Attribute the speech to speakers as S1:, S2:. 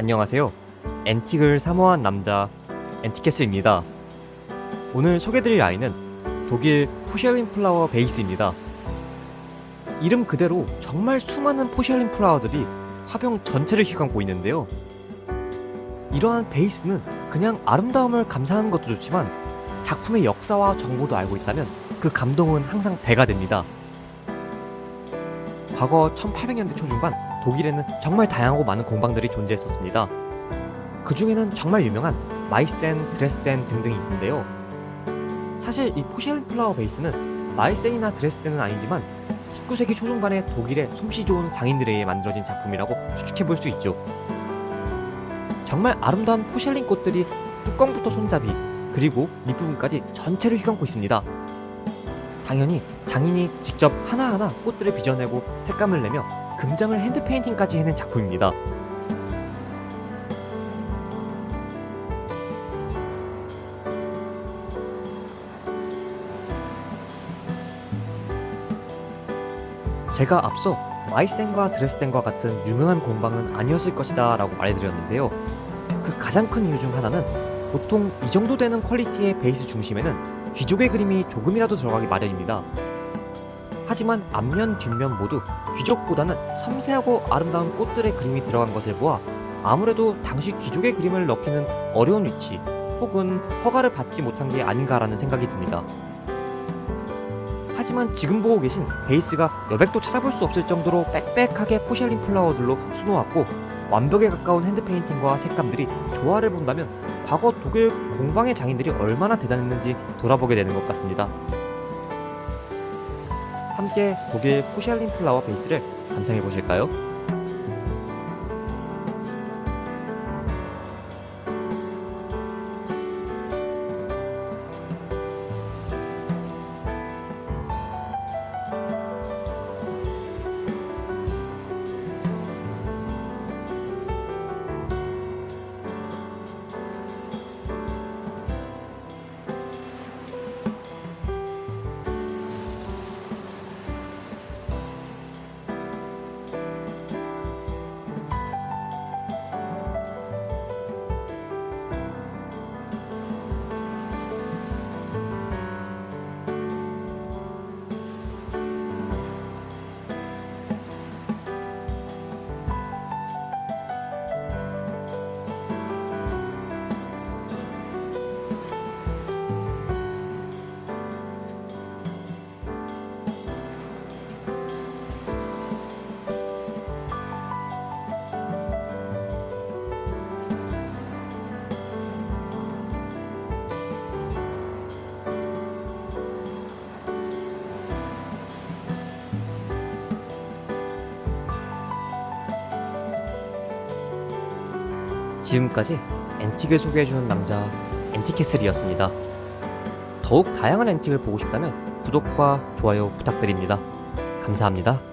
S1: 안녕하세요. 앤틱을 사모한 남자 앤티캐슬입니다. 오늘 소개드릴 아이는 독일 포시알린 플라워 베이스입니다. 이름 그대로 정말 수많은 포시알린 플라워들이 화병 전체를 휘감고 있는데요. 이러한 베이스는 그냥 아름다움을 감상하는 것도 좋지만 작품의 역사와 정보도 알고 있다면 그 감동은 항상 배가 됩니다. 과거 1800년대 초중반 독일에는 정말 다양하고 많은 공방들이 존재했었습니다. 그 중에는 정말 유명한 마이센, 드레스덴 등등이 있는데요. 사실 이 포시알린 플라워 베이스는 마이센이나 드레스덴은 아니지만 19세기 초중반에 독일의 솜씨 좋은 장인들에 의해 만들어진 작품이라고 추측해 볼 수 있죠. 정말 아름다운 포시알린 꽃들이 뚜껑부터 손잡이 그리고 밑부분까지 전체를 휘감고 있습니다. 당연히 장인이 직접 하나하나 꽃들을 빚어내고 색감을 내며 금장을 핸드 페인팅까지 해낸 작품입니다. 제가 앞서 마이센과 드레스덴과 같은 유명한 공방은 아니었을 것이다 라고 말해드렸는데요. 그 가장 큰 이유 중 하나는 보통 이 정도 되는 퀄리티의 베이스 중심에는 귀족의 그림이 조금이라도 들어가기 마련입니다. 하지만 앞면, 뒷면 모두 귀족보다는 섬세하고 아름다운 꽃들의 그림이 들어간 것을 보아 아무래도 당시 귀족의 그림을 넣기는 어려운 위치 혹은 허가를 받지 못한 게 아닌가라는 생각이 듭니다. 하지만 지금 보고 계신 베이스가 여백도 찾아볼 수 없을 정도로 빽빽하게 포시알린 플라워들로 수놓았고 완벽에 가까운 핸드 페인팅과 색감들이 조화를 본다면 과거 독일 공방의 장인들이 얼마나 대단했는지 돌아보게 되는 것 같습니다. 함께 독일 포시알린 플라워 베이스를 감상해 보실까요? 지금까지 앤틱을 소개해주는 남자 앤티캐슬이었습니다. 더욱 다양한 앤틱을 보고 싶다면 구독과 좋아요 부탁드립니다. 감사합니다.